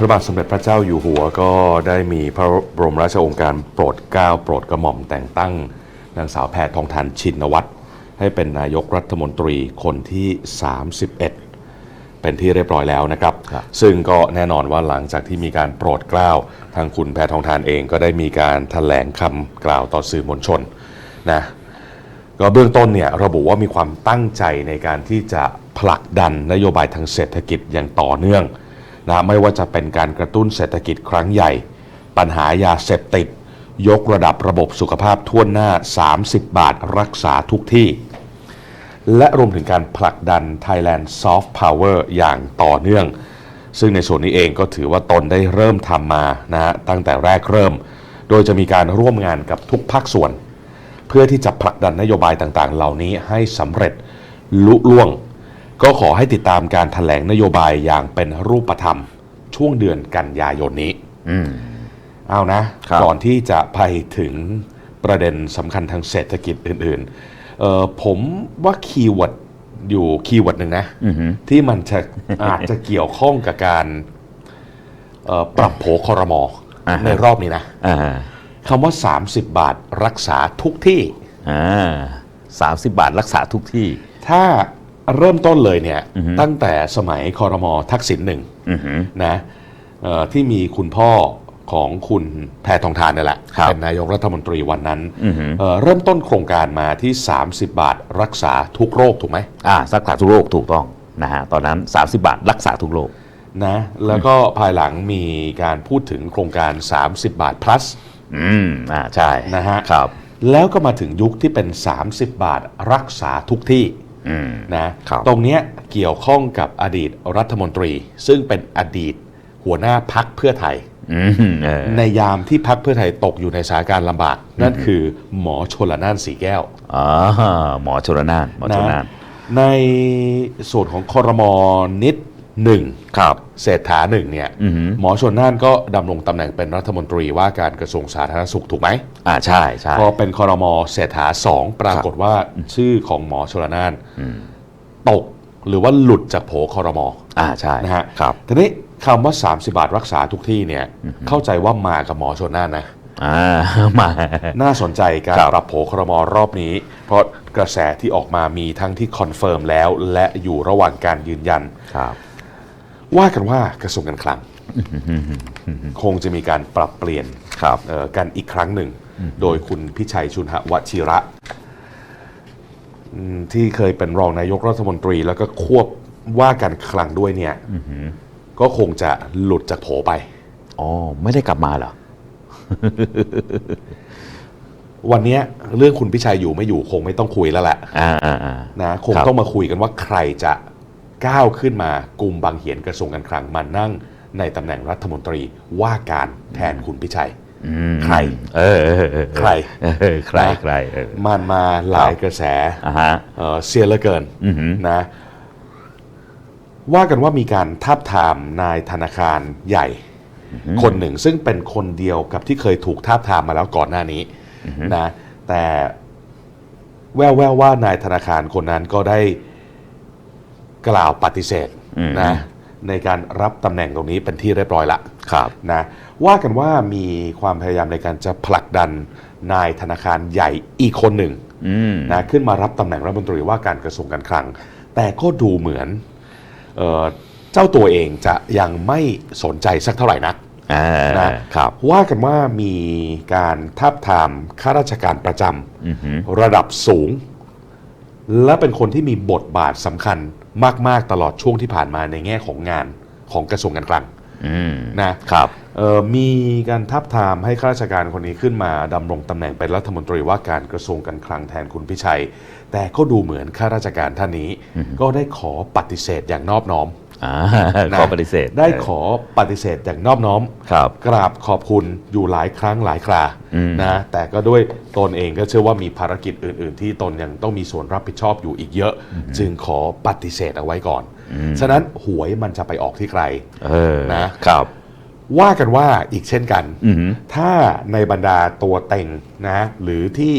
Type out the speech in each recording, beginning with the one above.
พระบาทสมเด็จพระเจ้าอยู่หัวก็ได้มีพระบรมราชโองการโปรดเกล้าโปรดกระหม่อมแต่งตั้ง นางสาวแพทองทานชินวัตรให้เป็นนายกรัฐมนตรีคนที่ 31 เป็นที่เรียบร้อยแล้วนะครับครับซึ่งก็แน่นอนว่าหลังจากที่มีการโปรดเกล้าทางคุณแพทองทานเองก็ได้มีการแถลงคำกล่าวต่อสื่อมวลชนนะก็เบื้องต้นเนี่ยระบุว่ามีความตั้งใจในการที่จะผลักดันนโยบายทางเศรษฐกิจอย่างต่อเนื่อง นะไม่ว่าจะเป็นการกระตุ้นเศรษฐกิจครั้งใหญ่ ปัญหายาเสพติด ยกระดับระบบสุขภาพทั่วหน้า 30 บาทรักษาทุกที่ และรวมถึงการผลักดัน Thailand Soft Power อย่างต่อเนื่อง ซึ่งในส่วนนี้เองก็ถือว่าตนได้เริ่มทำมานะฮะตั้งแต่แรกเริ่ม โดยจะมีการร่วมงานกับทุกภาคส่วน เพื่อที่จะผลักดันนโยบายต่างๆ เหล่านี้ให้สำเร็จลุล่วง ก็ขอให้ติดตามการถแถลงนโยบายอย่างเป็นรูปธรรม ช่วงเดือนกันยายนนี้อืมเอานะครับก่อนที่จะไปถึงประเด็นสำคัญทางเศรษฐกิจอื่นๆเอ่อผมว่าคีย์เวิร์ดอยู่คีย์เวิร์ดหนึ่งนะอือหือที่มันจะอาจจะเกี่ยวข้องกับการเอ่อปรับโผคอรมออ่าฮะในรอบนี้นะอ่าคำว่า 30 บาทรักษาทุกที่อ่าสามสิบบาทรักษาทุกที่ ถ้า เริ่มต้นเลยเนี่ยอือฮึตั้งแต่สมัยคอรมอทักษิณหนึ่งอือหือนะเอ่อที่มีคุณพ่อของคุณแพทองทานนี่แหละครับเป็นนายกรัฐมนตรีวันนั้นอือฮึเอ่อเริ่มต้นโครงการมาที่ 30 บาทรักษาทุกโรคถูกไหมอ่ารักษาทุกโรคถูกต้องนะฮะตอนนั้น 30 บาทรักษาทุกโรคนะแล้วก็ภายหลังมีการพูดถึงโครงการ 30 บาท plus อืมอ่าใช่นะฮะครับ แล้วก็มาถึงยุคที่เป็น 30 บาทรักษาทุกที่อืม นะครับตรงเนี้ยเกี่ยวข้องกับอดีตรัฐมนตรี ซึ่งเป็นอดีตหัวหน้าพักเพื่อไทยอืมเออในยามที่พักเพื่อไทยตกอยู่ในสถานการณ์ลำบาก นั่นคือหมอชลนานสีแก้วอ๋อหมอชลนานหมอชลนาน ในส่วนของคอรมอนิด หนึ่งครับ เศรษฐาหนึ่งเนี่ยอือหือ หมอชลนานก็ดำรงตำแหน่งเป็นรัฐมนตรีว่าการกระทรวงสาธารณสุขถูกไหมอ่าใช่ใช่ พอเป็นคอรมอเศรษฐาสองปรากฏว่าชื่อของหมอชลนานตกหรือว่าหลุดจากโผคอรมอ อ่าใช่นะฮะครับ ทีนี้คำว่า 30 บาทรักษาทุกที่เนี่ย เข้าใจว่ามากับหมอชลนานนะ อ่า มา น่าสนใจการครับ ปรับโผครมรอบนี้ เพราะกระแสที่ออกมามีทั้งที่คอนเฟิร์มแล้ว และอยู่ระหว่างการยืนยัน ครับ ว่ากันว่ากระทรวงการคลัง คงจะมีการปรับเปลี่ยนครับเอ่อกันอีกครั้งหนึ่ง โดยคุณพิชัยชุนหวชิระอืมที่เคยเป็นรองนายกรัฐมนตรี แล้วก็ควบว่าการคลังด้วยเนี่ยก็คงจะหลุดจากโผไป อ๋อ ไม่ได้กลับมาเหรอ วันเนี้ยเรื่องคุณพิชัยอยู่ไม่อยู่คงไม่ต้องคุยแล้วแหละอ่าอ่าอ่า นะคงครับ ต้องมาคุยกันว่าใครจะ ก้าวขึ้นมากลุ่มบางเหียนกระทรวงการคลังมานั่งในตำแหน่งรัฐมนตรีว่าการแทนคุณพิชัยอืมใครเออเออเออเออใครเออใครนะใครเออมันมาหลายกระแสอ่าฮะเอ่อเสียเหลือเกินอือหือนะว่ากันว่ามีการทาบทามนายธนาคารใหญ่ คนหนึ่งซึ่งเป็นคนเดียวกับที่เคยถูกทาบทามมาแล้วก่อนหน้านี้นะแต่แววๆว่านายธนาคารคนนั้นก็ได้ กล่าวปฏิเสธอืมนะในการรับตำแหน่งตรงนี้เป็นที่เรียบร้อยละครับนะว่ากันว่ามีความพยายามในการจะผลักดันนายธนาคารใหญ่อีกคนหนึ่งอืมนะขึ้นมารับตำแหน่งรัฐมนตรีว่าการกระทรวงการคลัง แต่ก็ดูเหมือนเอ่อเจ้าตัวเองจะยังไม่สนใจสักเท่าไหร่นักอ่านะครับว่ากันว่ามีการทับทามข้าราชการประจอือหือำระดับสูง และเป็นคนที่มีบทบาทสำคัญ มากๆตลอดช่วงที่ผ่านมาในแง่ของงานของกระทรวงการคลังอืมนะครับเอ่อมีการทับทามให้ข้าราชการคนนี้ขึ้นมาดำรงตำแหน่งเป็นรัฐมนตรีว่าการกระทรวงการคลังแทนคุณพิชัย แต่ก็ดูเหมือนข้าราชการท่านนี้ ก็ได้ขอปฏิเสธอย่างนอบน้อมอ่านะ ขอปฏิเสธ ได้ขอปฏิเสธอย่างนอบน้อมครับกราบขอบคุณอยู่หลายครั้งหลายคราอืมนะแต่ก็ด้วยตนเองก็เชื่อว่ามีภารกิจอื่น ๆ ที่ตนยังต้องมีส่วนรับผิดชอบอยู่อีกเยอะ จึงขอปฏิเสธเอาไว้ก่อน ฉะนั้นหวยมันจะไปออกที่ใครเออนะครับ ว่ากันว่าอีกเช่นกันอือหือถ้าในบรรดาตัวเต็งนะ หรือที่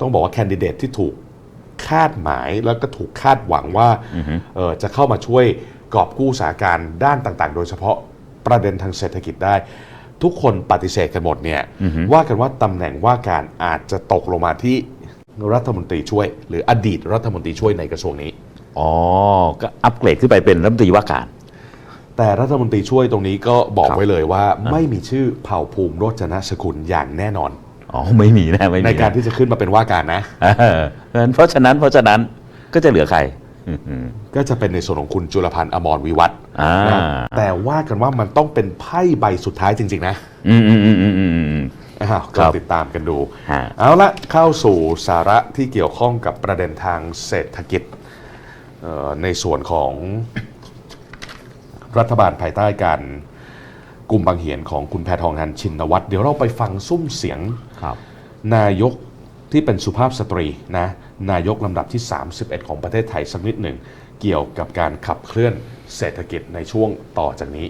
ต้องบอกว่าแคนดิเดตที่ถูกคาดหมายแล้วก็ถูกคาดหวังว่าเอ่อจะเข้ามาช่วย กอบกู้สถานการณ์ด้านต่างๆ โดยเฉพาะประเด็นทางเศรษฐกิจได้ ทุกคนปฏิเสธกันหมดเนี่ยอือฮึว่ากันว่าตำแหน่งว่าการอาจจะตกลงมาที่รัฐมนตรีช่วย หรืออดีตรัฐมนตรีช่วยในกระทรวงนี้อ๋อก็อัปเกรดขึ้นไปเป็นรัฐมนตรีว่าการ แต่รัฐมนตรีช่วยตรงนี้ก็บอกครับไว้เลยว่า ไม่มีชื่อเผ่าภูมิโรจนสกุลอย่างแน่นอนอ๋อไม่มีนะไม่มีในการนะที่จะขึ้นมาเป็นว่าการนะเออเพราะฉะนั้นเพราะฉะนั้นก็จะเหลือใครอือหือ ก็จะเป็นในส่วนของคุณจุลพันธ์อมรวิวัฒน์อ่านะแต่ว่ากันว่ามันต้องเป็นไพ่ใบสุดท้ายจริง ๆ นะอืมอืมอืมอืมอืมอืมอ้าวครัก็บติดตามกันดูฮะเอาละเข้าสู่สาระที่เกี่ยวข้องกับประเด็นทางเศรษฐกิจเอ่อในส่วนของรัฐบาลภายใต้การกลุ่มบางเหียนของคุณแพทองทานชินวัตรเดี๋ยวเราไปฟังซุ้มเสียงครับนายกที่เป็นสุภาพสตรีนะ นายกลำดับที่ 31 ของประเทศไทยสักนิดหนึ่ง เกี่ยวกับการขับเคลื่อนเศรษฐกิจในช่วงต่อจากนี้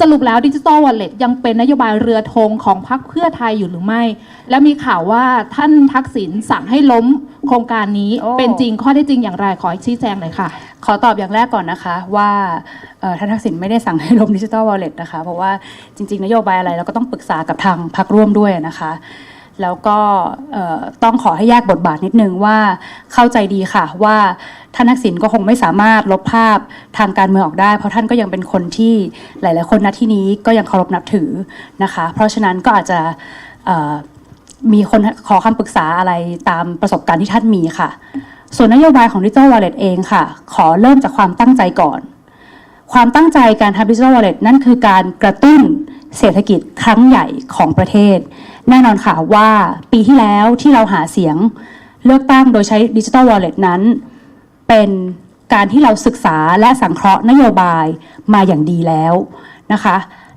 สรุปแล้วดิจิ t a ลวอลเล็ตยังเป็นนโยบายเรือธงของพรรคเพื่อไทยอยู่หรือไม่ และมีข่าวว่าท่านทักษิณสั่งให้ล้มโครงการนี้โอ้เป็นจริงข้อเท็จจริงอย่างไรขอชี้แจงหน่อยค่ะ ขอตอบอย่างแรกก่อนนะคะว่าเอ่อท่านทักษิณไม่ได้สั่งให้ลบดิจิทัลวอลเล็ตนะคะ เพราะว่าจริง ๆ นโยบายอะไรเราก็ต้องปรึกษากับทางพรรคร่วมด้วยนะคะ แล้วก็ต้องขอให้แยกบทบาทนิดนึงว่าเข้าใจดีค่ะว่าท่านทักษิณก็คงไม่สามารถลบภาพทางการเมืองออกได้ เพราะท่านก็ยังเป็นคนที่หลาย ๆ คนณที่นี้ก็ยังเคารพนับถือนะคะ เพราะฉะนั้นก็อาจจะมีคนขอคำปรึกษาอะไรตามประสบการณ์ที่ท่านมีค่ะ ส่วนนโยบายของ Digital Wallet เองค่ะ ขอเริ่มจากความตั้งใจก่อน ความตั้งใจการทำ Digital Wallet นั่นคือการกระตุ้น เศรษฐกิจครั้งใหญ่ของประเทศ แน่นอนค่ะว่าปีที่แล้วที่เราหาเสียงเลือกตั้งโดยใช้ Digital Wallet นั้น เป็นการที่เราศึกษาและสังเคราะห์นโยบายมาอย่างดีแล้วนะคะ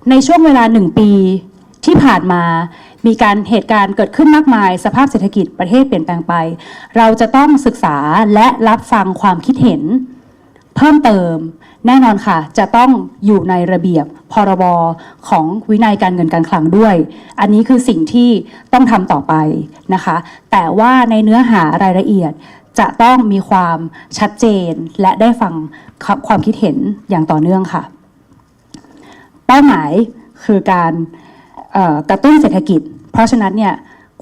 ในช่วงเวลาหนึ่งปีที่ผ่านมามีการเหตุการณ์เกิดขึ้นมากมาย สภาพเศรษฐกิจประเทศเปลี่ยนแปลงไป เราจะต้องศึกษาและรับฟังความคิดเห็น เพิ่มเติมแน่นอนค่ะ จะต้องอยู่ในระเบียบพรบของวินัยการเงินการคลังด้วย อันนี้คือสิ่งที่ต้องทำต่อไปนะคะ แต่ว่าในเนื้อหารายละเอียดจะต้องมีความชัดเจนและได้ฟังความคิดเห็นอย่างต่อเนื่องค่ะ เป้าหมายคือการกระตุ้นเศรษฐกิจ เพราะฉะนั้นเนี่ย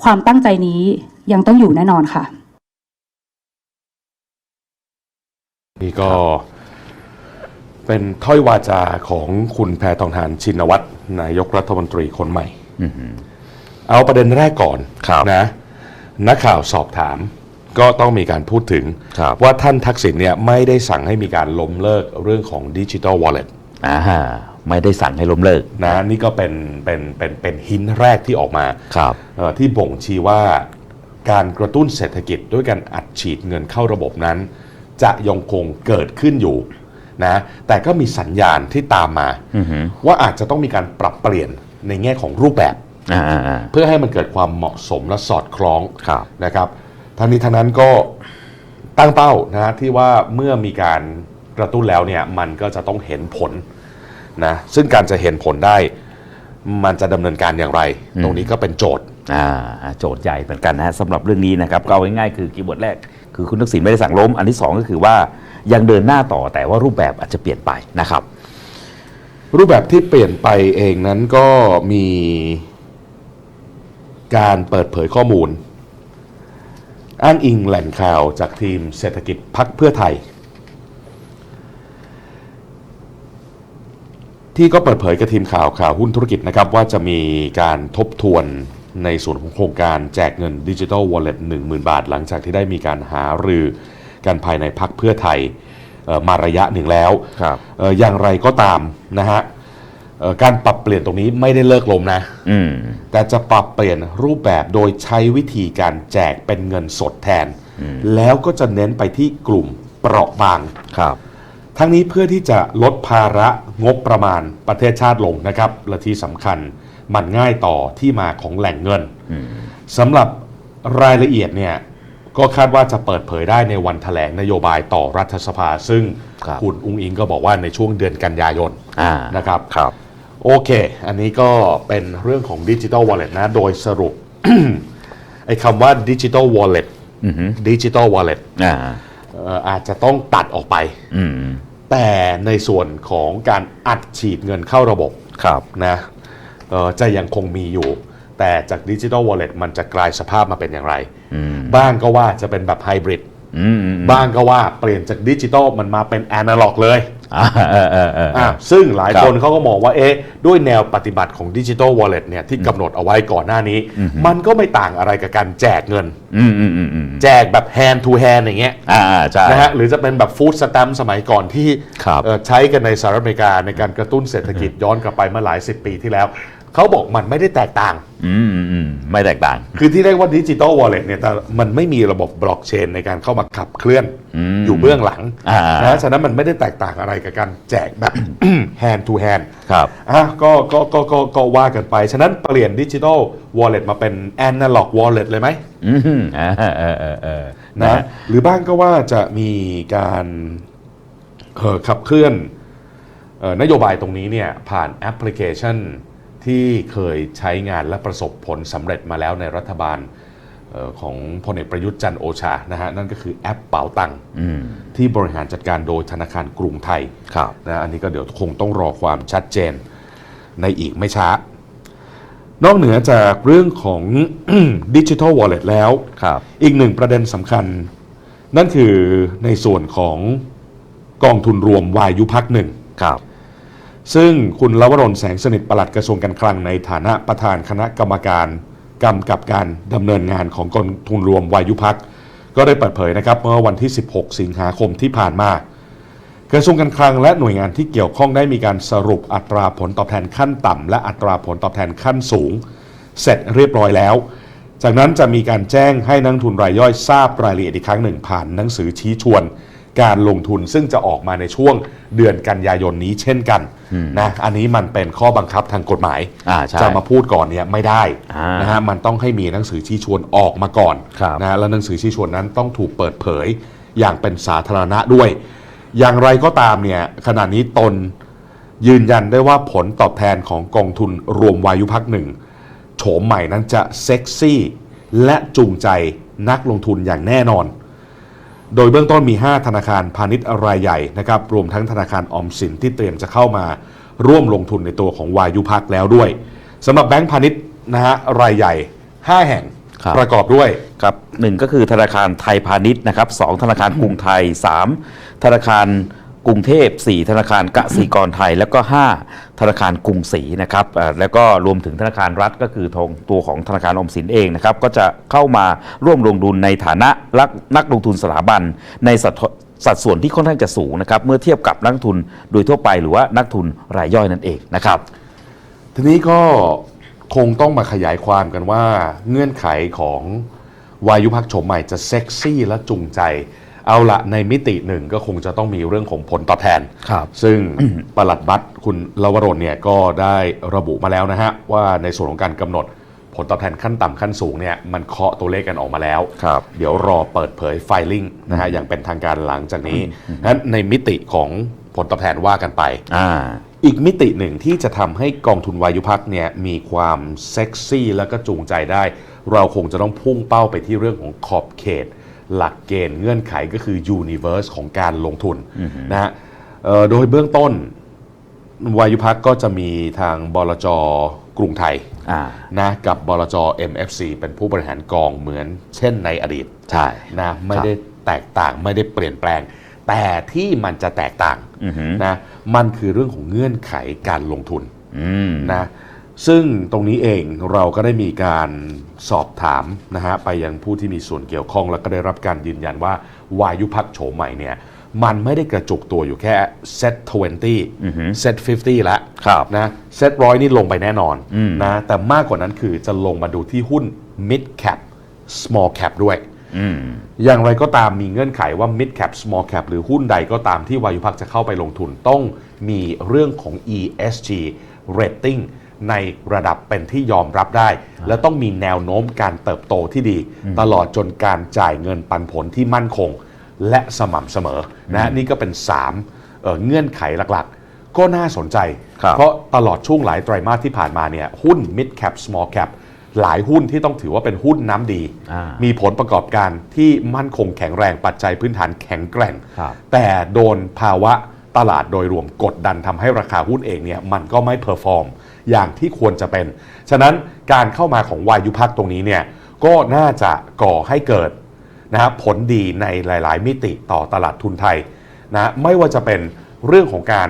ความตั้งใจนี้ยังต้องอยู่แน่นอนค่ะ นี่ก็เป็นถ้อยวาจาของคุณแพทองทานชินวัตรนายกรัฐมนตรีคนใหม่ เอาประเด็นแรกก่อนครับนะนักข่าวสอบถามก็ต้องมีการพูดถึงครับว่าท่านทักษิณเนี่ยไม่ได้สั่งให้มีการล้มเลิกเรื่องของดิจิ t a ลวอลเล็ตอ่าไม่ได้สั่งให้ล้มเลิกนะนี่ก็เป็นเป็นเป็นเป็นหินแรกที่ออกมาครับเอ่อที่บ่งชี้ว่าการกระตุ้นเศรษฐกิจด้วยการอัดฉีดเงินเข้าระบบนั้น จะยังคงเกิดขึ้นอยู่นะแต่ก็มีสัญญาณที่ตามมาอือหือว่าอาจจะต้องมีการปรับเปลี่ยนในแง่ของรูปแบบอ่าอ่าอ่าเพื่อให้มันเกิดความเหมาะสมและสอดคล้องครับนะครับทั้งนี้ทั้งนั้นก็ตั้งเป้านะฮะที่ว่าเมื่อมีการกระตุ้นแล้วเนี่ยมันก็จะต้องเห็นผลนะซึ่งการจะเห็นผลได้ มันจะดำเนินการอย่างไร ตรงนี้ก็เป็นโจทย์อ่าโจทย์ใหญ่เหมือนกันนะฮะสำหรับเรื่องนี้นะครับก็เอาง่ายๆคือคีย์เวิร์ดแรก คือคุณทักษิณไม่ได้สั่งล้ม อันที่สองก็คือว่ายังเดินหน้าต่อแต่ว่ารูปแบบอาจจะเปลี่ยนไปนะครับ รูปแบบที่เปลี่ยนไปเองนั้นก็มีการเปิดเผยข้อมูล อ้างอิงแหล่งข่าวจากทีมเศรษฐกิจพักเพื่อไทย ที่ก็เปิดเผยกับทีมข่าวข่าวหุ้นธุรกิจนะครับว่าจะมีการทบทวน ในส่วนของโครงการแจกเงินดิจิ t a ลวอลเล็ต10,000บาท หลังจากที่ได้มีการหารือกันภายในพักเพื่อไทยเอ่อมาระยะหนึ่งแล้วครับเอ่ออย่างไรก็ตามนะฮะเอ่อการปรับเปลี่ยนตรงนี้ไม่ได้เลิกลมนะอืมแต่จะปรับเปลี่ยนรูปแบบโดยใช้วิธีการแจกเป็นเงินสดแทน แล้วก็จะเน้นไปที่กลุ่มเปราะบางครับ ทั้งนี้เพื่อที่จะลดภาระงบประมาณประเทศชาติลงนะครับและที่สำคัญ มันง่ายต่อที่มาของแหล่งเงินสำหรับรายละเอียดเนี่ยก็คาดว่าจะเปิดเผยได้ในวันแถลงนโยบายต่อรัฐสภา ซึ่งครับคุณอุ้งอิงก็บอกว่าในช่วงเดือนกันยายนอ่านะครับครับโอเค อันนี้ก็เป็นเรื่องของดิจิ t a ลวอลเล็ตนะ โดยสรุป ไอ้คำว่าดิจิ t a ลวอลเล็ตอือหือดิจิ t a ลวอลเล็ตอ่าอาจจะต้องตัดออกไปอืมแต่ในส่วนของการอัดฉีดเงินเข้าระบบครับนะเอ่อ จะยังคงมีอยู่ แต่จากดิจิ t a ลวอลเล็ตมันจะกลายสภาพมาเป็นอย่างไรอืมบ้างก็ว่าจะเป็นแบบไฮบริดอืมอืมอืมบ้างก็ว่าเปลี่ยนจากดิจิ t a ลมันมาเป็นแอนาล็อกเลยอ่าเออเออเอออะซึ่งหลายครับคนเขาก็มองว่าเอ๊ะด้วยแนวปฏิบัติของดิจิ t a ลวอลเล็ตเนี่ยที่กำหนดเอาไว้ก่อนหน้านี้ มันก็ไม่ต่างอะไรกับการแจกเงินอืมอืมอืมอืมแจกแบบ hand to hand อย่างเงี้ยอ่าอ่าใช่นะฮะหรือจะเป็นแบบฟู้ดสแตมป์สมัยก่อนที่ครับเอ่อใช้กันในสหรัฐอเมริกาในการกระตุ้นเศรษฐกิจย้อนกลับไปเมื่อหลายสิบปีที่แล้ว เขาบอกมันไม่ได้แตกต่าง อืมอืมอืมไม่แตกต่าง คือที่เรียกว่าดิจิ t a ลวอลเล็ตเนี่ยแต่มันไม่มีระบบบล็อกเชนในการเข้ามาขับเคลื่อนอืมอยู่เบื้องหลังอ่า นะฉะนั้นมันไม่ได้แตกต่างอะไรกับการแจกแบบ hand to hand ครับ อะก็ก็ก็ก็ก็ว่ากันไป ฉะนั้นเปลี่ยนดิจิ t a ลวอลเล็ตมาเป็น analog wallet เลยไหมอืมอ่าเออเออเออนะ หรือบ้างก็ว่าจะมีการเอ่อขับเคลื่อนเอ่อนโยบายตรงนี้เนี่ยผ่านแอปพลิเคชัน ที่เคยใช้งานและประสบผลสำเร็จมาแล้วในรัฐบาลเอ่อของพลเอกประยุทธ์จันทร์โอชานะฮะนั่นก็คือแอปเป๋าตังค์อืมที่บริหารจัดการโดยธนาคารกรุงไทยครับนะอันนี้ก็เดี๋ยวคงต้องรอความชัดเจนในอีกไม่ช้า นอกเหนือจากเรื่องของดิจิทัลวอลเล็ตแล้วครับอีกหนึ่งประเด็นสำคัญ นั่นคือในส่วนของกองทุนรวมวายุพักหนึ่งครับ ซึ่งคุณลวรนแสงสนิทปลัดกระทรวงการคลังในฐานะประธานคณะกรรมการกำกับการดำเนินงานของกองทุนรวมวายุพักก็ได้เปิดเผยนะครับเมื่อวันที่ 16 สิงหาคมที่ผ่านมากระทรวงการคลังและหน่วยงานที่เกี่ยวข้องได้มีการสรุปอัตราผลตอบแทนขั้นต่ำ และอัตราผลตอบแทนขั้นสูง เสร็จเรียบร้อยแล้ว จากนั้นจะมีการแจ้งให้นักทุนรายย่อยทราบรายละเอียดอีกครั้งหนึ่งผ่านหนังสือชี้ชวน การลงทุนซึ่งจะออกมาในช่วงเดือนกันยายนนี้เช่นกันนะอันนี้มันเป็นข้อบังคับทางกฎหมายอ่าใช่จะมาพูดก่อนเนี่ยไม่ได้อ่านนะฮะมันต้องให้มีหนังสือชี้ชวนออกมาก่อนครับนะฮะแล้วหนังสือชี้ชวนนั้นต้องถูกเปิดเผยอย่างเป็นสาธารณะด้วย อย่างไรก็ตามเนี่ยขณะนี้ตนยืนยันได้ว่าผลตอบแทนของกองทุนรวมวายุพักหนึ่งโฉมใหม่นั้นจะเซ็กซี่และจูงใจนักลงทุนอย่างแน่นอน โดยเบื้องต้นมี 5 ธนาคารพาณิชย์รายใหญ่นะครับรวมทั้งธนาคารออมสินที่เตรียมจะเข้ามาร่วมลงทุนในตัวของวายุพักแล้วด้วยสำหรับแบงก์พาณิชย์นะฮะรายใหญ่ 5 แห่งครับประกอบด้วยครับหนึ่งก็คือธนาคารไทยพาณิชย์นะครับสองธนาคารกรุงไทยสามธนาคาร กรุงเทพสี่ธนาคารกสิกรไทย แล้วก็ห้าธนาคารกรุงศรีนะครับแล้วก็รวมถึงธนาคารรัฐก็คือทงตัวของธนาคารอมสินเองนะครับก็จะเข้ามาร่วมลงทุนในฐานะนักลงทุนสถาบันในสัดสัดส่วนที่ค่อนข้างจะสูงนะครับเมื่อเทียบกับนักทุนโดยทั่วไปหรือว่านักทุนรายย่อยนั่นเองนะครับ ทีนี้ก็คงต้องมาขยายความกันว่าเงื่อนไขของวายุพักโฉมใหม่จะเซ็กซี่และจูงใจ เอาละในมิติหนึ่งก็คงจะต้องมีเรื่องของผลตอบแทน ครับ ซึ่งปลัดบัตรคุณลวรนเนี่ยก็ได้ระบุมาแล้วนะฮะ ว่าในส่วนของการกำหนดผลตอบแทนขั้นต่ำขั้นสูงเนี่ยมันเคาะตัวเลขกันออกมาแล้ว ครับ เดี๋ยวรอเปิดเผยไฟลิ่งนะฮะอย่างเป็นทางการหลังจากนี้นั้นในมิติของผลตอบแทนว่ากันไป อ่า อีกมิติหนึ่งที่จะทำให้กองทุนวายุพักเนี่ยมีความเซ็กซี่แล้วก็จูงใจได้ เราคงจะต้องพุ่งเป้าไปที่เรื่องของขอบเขต หลักเกณฑ์เงื่อนไขก็คือ universe ของการลงทุนนะฮะเอ่อโดยเบื้องต้นวายุพักก็จะมีทางบลจกรุงไทยอ่านะกับบลจ MFC เป็นผู้บริหารกองเหมือนเช่นในอดีตใช่นะไม่ได้แตกต่างไม่ได้เปลี่ยนแปลง แต่ที่มันจะแตกต่างอือหือนะมันคือเรื่องของเงื่อนไขการลงทุนอืมนะ ซึ่งตรงนี้เองเราก็ได้มีการสอบถามนะฮะไปยังผู้ที่มีส่วนเกี่ยวข้องแล้วก็ได้รับการยืนยันว่าวายุพักโฉมใหม่เนี่ยมันไม่ได้กระจุกตัวอยู่แค่เซต20เซต50แล้วครับนะเซตร้อยนี่ลงไปแน่นอนอืมนะแต่มากกว่านั้นคือจะลงมาดูที่หุ้น mid cap small cap ด้วยอืมอย่างไรก็ตามมีเงื่อนไขว่า mid cap small cap หรือหุ้นใดก็ตามที่วายุพักจะเข้าไปลงทุนต้องมีเรื่องของ ESG rating ในระดับเป็นที่ยอมรับได้ และต้องมีแนวโน้มการเติบโตที่ดี ตลอดจนการจ่ายเงินปันผลที่มั่นคง และสม่ำเสมอนะนี่ก็เป็น 3เอ่อเงื่อนไขหลักๆ ก็น่าสนใจครับเพราะตลอดช่วงหลายไตรมาสที่ผ่านมาเนี่ยหุ้น mid cap small cap หลายหุ้นที่ต้องถือว่าเป็นหุ้นน้ำดีอ่ามีผลประกอบการที่มั่นคงแข็งแรงปัจจัยพื้นฐานแข็งแกร่งครับแต่โดนภาวะตลาดโดยรวมกดดันทำให้ราคาหุ้นเองเนี่ยมันก็ไม่เพอร์ฟอร์ม อย่างที่ควรจะเป็น ฉะนั้นการเข้ามาของวายุพักตรงนี้เนี่ยก็น่าจะก่อให้เกิดนะครับผลดีในหลาย ๆ มิติต่อตลาดทุนไทยนะไม่ว่าจะเป็นเรื่องของการ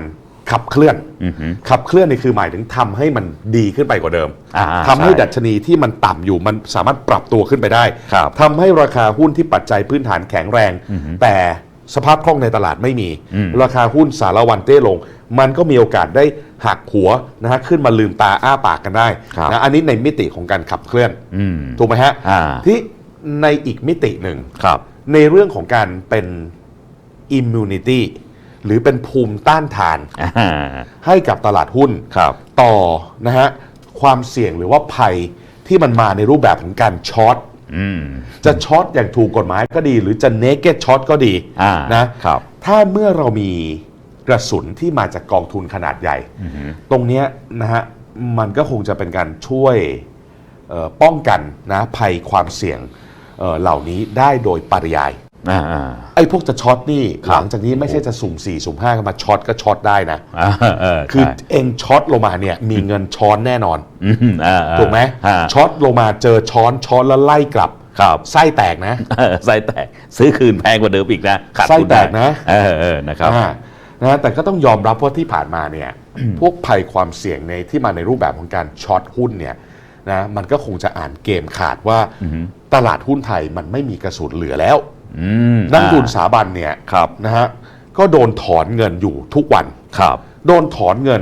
ขับเคลื่อนอือหือขับเคลื่อนนี่คือหมายถึงทำให้มันดีขึ้นไปกว่าเดิมอ่าทำให้ใช่ดัชนีที่มันต่ำอยู่มันสามารถปรับตัวขึ้นไปได้ครับทำให้ราคาหุ้นที่ปัจจัยพื้นฐานแข็งแรง แต่ สภาพคล่องในตลาดไม่มีอืมราคาหุ้นสารวันเต้ลง มันก็มีโอกาสได้หักหัวนะฮะขึ้นมาลืมตาอ้าปากกันได้ครับนะอันนี้ในมิติของการขับเคลื่อนอืมถูกไหมฮะอ่าที่ในอีกมิติหนึ่งครับในเรื่องของการเป็น immunity หรือเป็นภูมิต้านทานอ่าให้กับตลาดหุ้นครับต่อนะฮะความเสี่ยงหรือว่าภัยที่มันมาในรูปแบบของการช็อตอืม จะช็อตอย่างถูกกฎหมายก็ดี หรือจะเนเก d ช็อตก็ดีอ่านะครับถ้าเมื่อเรามีกระสุนที่มาจากกองทุนขนาดใหญ่ ตรงเนี้ยนะฮะมันก็คงจะเป็นการช่วยเอ่อป้องกันนะภัยความเสี่ยงเอ่อเหล่านี้ได้โดยปริยาย อ่าอ่า ไอ้พวกจะช็อตนี่ครับ หลังจากนี้ไม่ใช่จะสุ่ม4สุ่ม5กันมาช็อตก็ช็อตได้นะ อ่าเออคือใช่เองช็อตลงมาเนี่ยมีเงินช้อนแน่นอน อืมอ่าอ่าถูกไหมอ่าช็อตลงมาเจอช้อนช้อนแล้วไล่กลับ ครับไส้แตกนะ เออไส้แตกซื้อคืนแพงกว่าเดิมอีกนะขาดไส้ทุนแตได้กนะ เออเออนะครับอ่านะแต่ก็ต้องยอมรับว่าที่ผ่านมาเนี่ย พวกภัยความเสี่ยงในที่มาในรูปแบบของการช็อตหุ้นเนี่ยนะมันก็คงจะอ่านเกมขาดว่าตลาดหุ้นไทยมันไม่มีกระสุนเหลือแล้วอืม นักทุนอ่าสถาบันเนี่ยครับนะฮะก็โดนถอนเงินอยู่ทุกวันครับ โดนถอนเงิน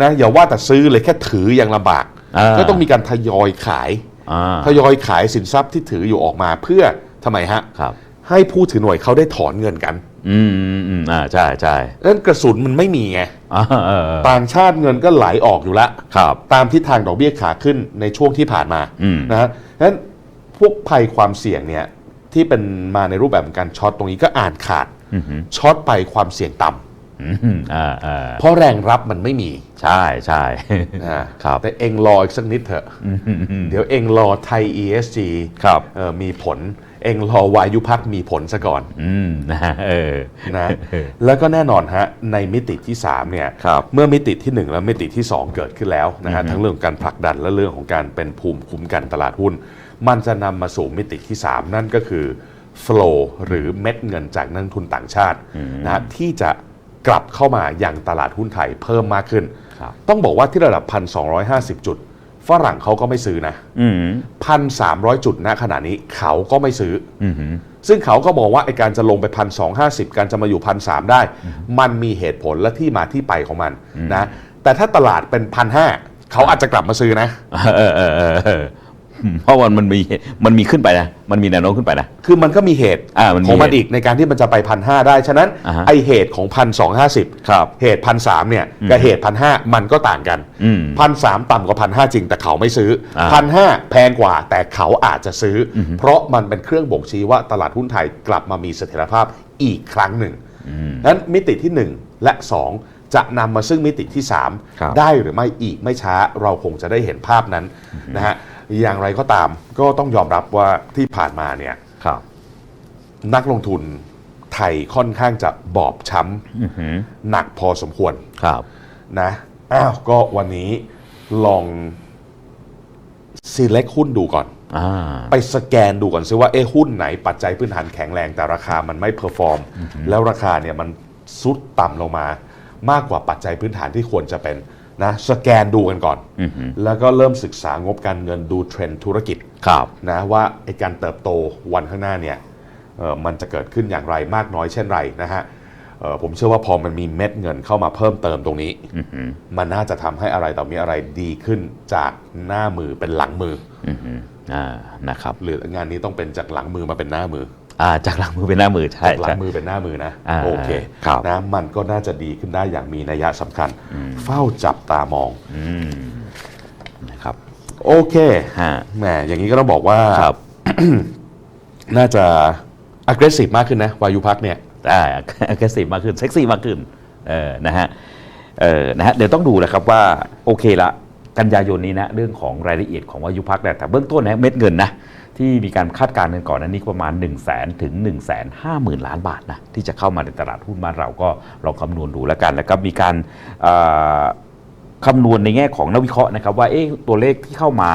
นะอย่าว่าแต่ซื้อเลยแค่ถือยังลำบากอ่าก็ต้องมีการทยอยขายอ่าทยอยขายสินทรัพย์ที่ถืออยู่ออกมาเพื่อทำไมฮะครับให้ผู้ถือหน่วยเขาได้ถอนเงินกัน อืมอืมอืมอ่าใช่ใช่นั้นกระสุนมันไม่มีไงอ่าเออเออต่างชาติเงินก็ไหลออกอยู่แล้วครับตามทิศทางดอกเบี้ยขาขึ้นในช่วงที่ผ่านมาอืมนะฮะนั้นพวกภัยความเสี่ยงเนี่ย ที่เป็นมาในรูปแบบของการช็อตตรงนี้ก็อ่านขาดอือหือช็อตไปความเสี่ยงต่ำอืมอ่าอ่าเพราะแรงรับมันไม่มีใช่ใช่นะครับแต่เองรออีกสักนิดเถอะอืมอืมอืมเดี๋ยวเองรอไทย ESG ครับเอ่อมีผลเองรอวายุพักมีผลซะก่อนอืมนะฮะเออนะแล้วก็แน่นอนฮะในมิติที่3เนี่ยครับเมื่อมิติที่ 1 และมิติที่ 2 เกิดขึ้นแล้วนะฮะทั้งเรื่องของการผลักดันและเรื่องของการเป็นภูมิคุ้มกันตลาดหุ้น มันจะนำมาสู่มิติที่ 3 นั่นก็คือ flow หรือเม็ดเงินจากนักลงทุนต่างชาตินะฮะที่จะกลับเข้ามายังตลาดหุ้นไทยเพิ่มมากขึ้นครับต้องบอกว่าที่ระดับ 1,250 จุด ฝรั่งเขาก็ไม่ซื้อนะอืมพันสามร้อยจุดณขณะนี้เขาก็ไม่ซื้อออืมหือซึ่งเขาก็มองว่าไอการจะลงไปพันสองห้าสิบการจะมาอยู่พันสามได้ มันมีเหตุผลและที่มาที่ไปของมันนะแต่ถ้าตลาดเป็นพันห้าเขาอาจจะกลับมาซื้อนะ เออเออเออเออเพราะมันมันมีมันมีขึ้นไปนะมันมีแนวโน้มขึ้นไปนะ คือมันก็มีเหตุอ่ามันมีของมันเหตุอีกในการที่มันจะไปพันห้าได้ ฉะนั้นอ่าฮะไอเหตุของพันสองห้าสิบครับเหตุพันสามเนี่ยกับเหตุพันห้ามันก็ต่างกันอืมพันสามต่ำกว่าพันห้าจริงแต่เขาไม่ซื้ออ่าพันห้าแพงกว่าแต่เขาอาจจะซื้ออเพราะมันเป็นเครื่องบ่งชี้ว่าตลาดหุ้นไทยกลับมามีเสถียรภาพอีกครั้งหนึ่งนั้นมิติที่1และ2จะนำมาซึ่งมิติที่ครับ3ได้หรือไม่อีกไม่ช้าเราคงจะได้เห็นภาพนั้นนะฮะ อย่างไรก็ตามก็ต้องยอมรับว่าที่ผ่านมาเนี่ยครับ นักลงทุนไทยค่อนข้างจะบอบช้อือหือำหนักพอสมควรครับนะอ้าวก็วันนี้ลอง select หุ้นดูก่อนอ่าไปสแกนดูก่อนซิว่าเอ้หุ้นไหนปัจจัยพื้นฐานแข็งแรงแต่ราคามันไม่เพอร์ฟอร์ม แล้วราคาเนี่ยมันซุดต่ำลงมามากกว่าปัจจัยพื้นฐานที่ควรจะเป็น นะสแกนดูกันก่อนอือหือแล้วก็เริ่มศึกษางบการเงินดูเทรนด์ธุรกิจครับนะว่าไอการเติบโตวันข้างหน้าเนี่ยเอ่อมันจะเกิดขึ้นอย่างไรมากน้อยเช่นไรนะฮะเอ่อผมเชื่อว่าพอมันมีเม็ดเงินเข้ามาเพิ่มเติมตรงนี้อือหือมันน่าจะทำให้อะไรต่อมีอะไรดีขึ้นจากหน้ามือเป็นหลังมืออือหืออ่านะครับหรืองานนี้ต้องเป็นจากหลังมือมาเป็นหน้ามือ อ่าจากหลังมือเป็นหน้ามือใช่จากหลัใช่งมือเป็นหน้ามือนะอ่าโอเคครับนะมันก็น่าจะดีขึ้นได้อย่างมีนัยสำคัญเฝ้าจับตามอง อืมนะครับโอเคฮะ แหมอย่างนี้ก็ต้องบอกว่า ครับ น่าจะ aggressive มากขึ้นนะ วายุพักเนี่ย อ่า aggressive มากขึ้น เซ็กซี่มากขึ้น เออ นะฮะ เออ นะฮะ เดี๋ยวต้องดูนะครับว่า โอเคละ กันยายนนี้นะ เรื่องของรายละเอียดของวายุพักเนี่ยแต่เบื้องต้นนะ เม็ดเงินนะ ที่มีการคาดการณ์กันก่อนหนั้นนี้ประมาณ 1 0 0 0 0แถึง 1 5 0 0 0 0 ล้านบาทนะที่จะเข้ามาในตลาดหุ้นบ้านเราก็ลองคำนวณดูแล้วกัน แล้วก็มีการเอ่อคำนวณในแง่ของนักวิเคราะห์นะครับว่าเอ๊ะตัวเลขที่เข้ามา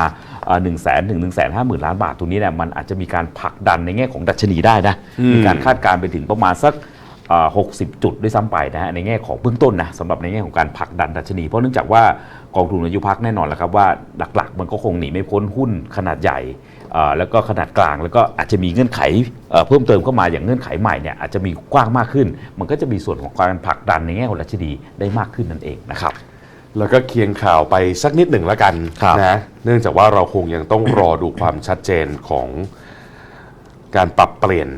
หนึ่งแสนถึงหนึ่งแสนห้าหมื่นล้านบาทตรงนี้เนี่ยมันอาจจะมีการผลักดันในแง่ของดัชนีได้นะอืมมีการคาดการณ์ไปถึงประมาณสักเอ่อ 60 จุดด้วยซ้ำไปนะฮะในแง่ของเบื้องต้นนะสำหรับในแง่ของการผลักดันดัชนี เพราะเนื่องจากว่ากองทุนอายุพักแน่นอนแหละครับว่าหลักๆ มันก็คงหนีไม่พ้นหุ้นขนาดใหญ่เอ่อแล้วก็ขนาดกลางแล้วก็อาจจะมีเงื่อนไขเอ่อเพิ่มเติมเข้ามาอย่างเงื่อนไขใหม่เนี่ยอาจจะมีกว้างมากขึ้น มันก็จะมีส่วนของการผลักดันในแง่ของดัชนีได้มากขึ้นนั่นเองนะครับแล้วก็เคียงข่าวไปสักนิดหนึ่งแล้วกันครับนะเนื่องจากว่าเราคงยังต้องรอดูความชัดเจนของการปรับเปลี่ยน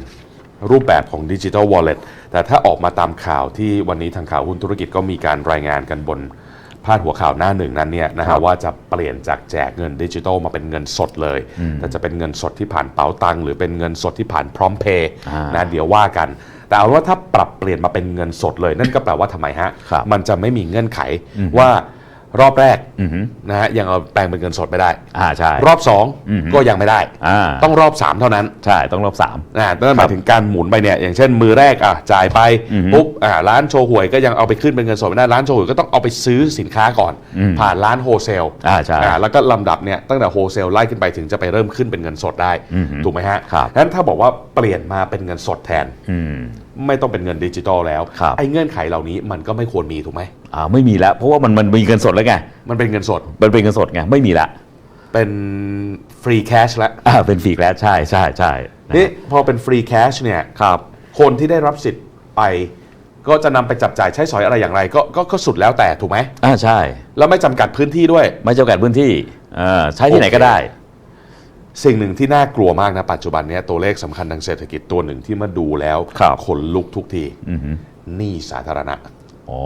รูปแบบของดิจิ t a ลวอลเล็ตแต่ถ้าออกมาตามข่าวที่วันนี้ทางข่าวหุ้นธุรกิจก็มีการรายงานกันบนพาดหัวข่าวหน้าหนึ่งนั้นเนี่ยนะครัฮะบว่าจะเปลี่ยนจากแจกเงินดิจิ t a ลมาเป็นเงินสดเลย แต่จะเป็นเงินสดที่ผ่านเป๋าตังค์หรือเป็นเงินสดที่ผ่านพร้อมเพย์อ่านนะเดี๋ยวว่ากัน แต่เอาว่าถ้าปรับเปลี่ยนมาเป็นเงินสดเลย นั่นก็แปลว่าทำไมฮะครับมันจะไม่มีเงื่อนไขว่า รอบแรกอือฮึนะฮะยังเอาแปลงเป็นเงินสดไม่ได้ อ่าใช่ รอบ อือฮึ2 ก็ยังไม่ได้ อ่า ต้องรอบ 3 เท่านั้นใช่ต้องรอบสาม นะนั่นหมายถึงการหมุนไปเนี่ยอย่างเช่นมือแรกอะจ่ายไปอือฮึปุ๊บอ่าร้านโชว์หวยก็ยังเอาไปขึ้นเป็นเงินสดไม่ได้ร้านโชว์หวยก็ต้องเอาไปซื้อสินค้าก่อน อืมผ่านร้านโฮเซลอ่าใช่แล้วก็ลำดับเนี่ยตั้งแต่โฮเซลไล่ขึ้นไปถึงจะไปเริ่มขึ้นเป็นเงินสดได้อือฮึถูกไหมฮะครับ งั้นถ้าบอกว่าเปลี่ยนมาเป็นเงินสดแทน อืมไม่ต้องเป็นเงินดิจิตอลแล้วครับ ไอ้เงื่อนไขเหล่านี้มันก็ไม่ควรมีถูกไหมอ่าไม่มีแล้ว เพราะว่ามันมันมีเงินสดแล้วไงมันเป็นเงินสดมันเป็นเงินสดไงไม่มีละเป็นฟรีแคชแล้วอ่าเป็นฟรีแกลสใช่ใช่ใช่ะนี่พอเป็นฟรีแคชเนี่ยครับคนที่ได้รับสิทธิ์ไปก็จะนำไปจับจ่ายใช้สอยอะไรอย่างไร ก็ก็ก็สุดแล้วแต่ถูกไหมอ่าใช่ แล้วไม่จำกัดพื้นที่ด้วย ไม่จำกัดพื้นที่เอ่อใช้ที่ไหนก็ได้ สิ่งหนึ่งที่น่ากลัวมากนะปัจจุบันเนี้ยตัวเลขสำคัญทางเศรษฐกิจตัวหนึ่งที่มาดูแล้วครับ ขนลุกทุกทีอือหือหนี้สาธารณะ อ๋อ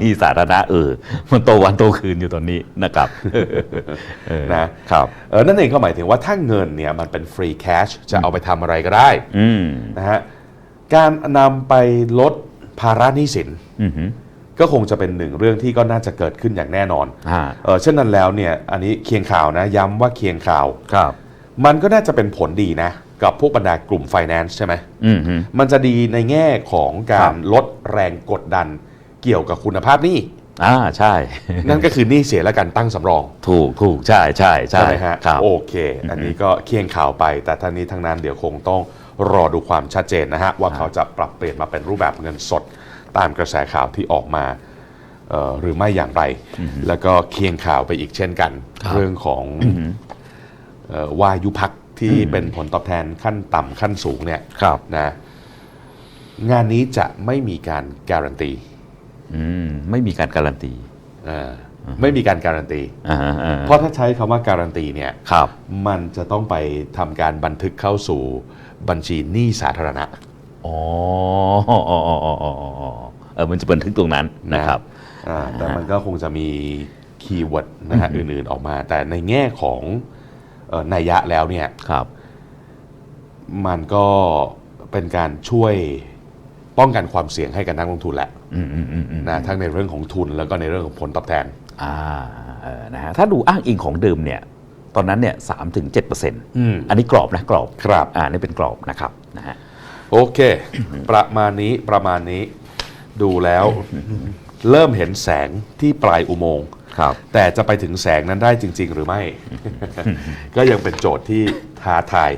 นี่สาธารณะเออ มันโตวันโตคืนอยู่ตอนนี้นะครับเออนะ ครับ เออนั่นเองก็หมายถึงว่าถ้าเงินเนี่ยมันเป็นฟรีแคชจะเอาไปทำอะไรก็ได้อืมนะฮะการนำไปลดภาระหนี้สิน อือหือก็คงจะเป็นหนึ่งเรื่องที่ก็น่าจะเกิดขึ้นอย่างแน่นอนอ่าเออเช่นนั้นแล้วเนี่ยอันนี้เคียงข่าวนะย้ำว่าเคียงข่าว ครับ มันก็น่าจะเป็นผลดีนะ กับพวกบรรดากลุ่ม Finance ใช่ไหมอือหือมันจะดีในแง่ของกาครัรบ ลดแรงกดดันเกี่ยวกับคุณภาพหนี้ อ่าใช่ นั่นก็คือหนี้เสียและการตั้งสำรองถูกถูกใช่ใช่ใช่ใช่ไหมฮะครับ โอเค อันนี้ก็เคียงข่าวไป แต่ทั้งนี้ทั้งนั้นเดี๋ยวคงต้องรอดูความชัดเจนนะฮะ ว่าเขาจะปรับเปลี่ยนมาเป็นรูปแบบเงินสดตามกระแสข่าวที่ออกมาเอ่อหรือไม่อย่างไร แล้วก็เคียงข่าวไปอีกเช่นกันครับเรื่องของเอ่อ วายุพักที่เป็นผลตอบแทนขั้นต่ำขั้นสูงเนี่ยครับนะงานนี้จะไม่มีการการันตีอืมไม่มีการการันตีเออไม่มีการการันตีอ่าอ่าเพราะถ้าใช้คำว่าการันตีเนี่ยครับมันจะต้องไปทำการบันทึกเข้าสู่บัญชีหนี้สาธารณะอ๋ออ๋ออ๋ออ๋ออ๋ออ๋อเออมันจะบันทึกตรงนั้นนะครับอ่าแต่มันก็คงจะมีคีย์เวิร์ดนะฮะอื่นๆออกมา แต่ในแง่ของเอ่อ นัยยะแล้วเนี่ยครับ มันก็เป็นการช่วยป้องกันความเสี่ยงให้กับนักลงทุนแหละอืมอืมอืมอืมนะทั้งในเรื่องของทุนแล้วก็ในเรื่องของผลตอบแทนอ่าเออนะฮะถ้าดูอ้างอิงของเดิมเนี่ย ตอนนั้นเนี่ยสามถึงเจ็ดเปอร์เซ็นต์อืมอันนี้กรอบนะกรอบครับอ่านี่เป็นกรอบนะครับนะฮะโอเค ประมาณนี้ประมาณนี้ ดูแล้ว เริ่มเห็นแสงที่ปลายอุโมงค์ ครับ แต่จะไปถึงแสงนั้นได้จริง ๆ หรือไม่ ก็ยังเป็นโจทย์ที่ท้าทาย